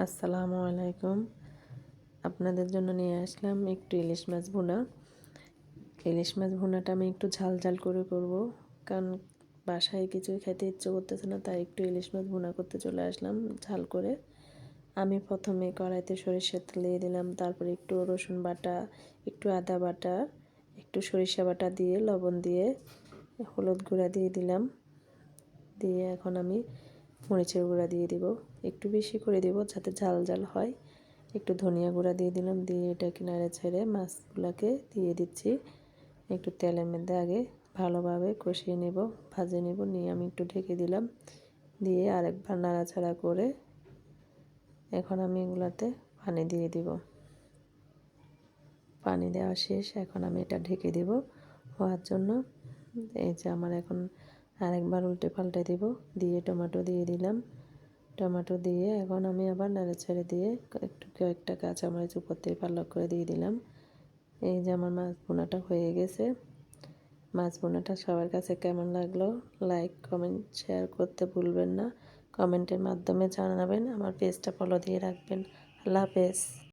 আসসালামু আলাইকুম। আপনাদের জন্য নিয়ে আসলাম একটু ইলিশ মাছ ভুনা। ইলিশ মাছ ভুনাটা আমি একটু ঝাল ঝাল করে করব, কারণ বাসায় কিছুই খেতে ইচ্ছে করতেছে না, তাই একটু ইলিশ মাছ ভুনা করতে চলে আসলাম ঝাল করে। আমি প্রথমে কড়াইতে সরিষার তেল দিয়ে দিলাম, তারপরে একটু রসুন বাটা, একটু আদা বাটা, একটু সরিষা বাটা দিয়ে, লবণ দিয়ে হলুদ গুঁড়া দিয়ে দিলাম। দিয়ে এখন আমি মরিচের গুঁড়া দিয়ে দিব। একটু বেশি করে দিব যাতে ঝাল ঝাল হয়। একটু ধনিয়া গুঁড়া দিয়ে দিলাম, দিয়ে এটা কিনারে ছেড়ে মাছগুলোকে দিয়ে দিচ্ছি। একটু তেলের মধ্যে আগে ভালোভাবে কষিয়ে নেব, ভাজে নেব, নিয়ে আমি একটু ঢেকে দিলাম। দিয়ে আরেকবার নাড়াচাড়া করে এখন আমি এগুলাতে পানি দিয়ে দিব। পানি দেওয়া শেষ, এখন আমি এটা ঢেকে দেব। হওয়ার জন্য এই যে আমার এখন আরেকবার উল্টে পাল্টে দিব। দিয়ে টমেটো দিয়ে দিলাম। টমেটো দিয়ে এখন আমি আবার নাড়ে ছেড়ে দিয়ে একটু কয়েকটা কাঁচামরিচ উপর থেকে পালক করে দিয়ে দিলাম। এই যে আমার মাছ বোনাটা হয়ে গেছে। মাছ বোনাটা সবার কাছে কেমন লাগল? লাইক কমেন্ট শেয়ার করতে ভুলবেন না। কমেন্টের মাধ্যমে জানাবেন। আমার পেজটা ফলো দিয়ে রাখবেন। আল্লাহ হাফেজ।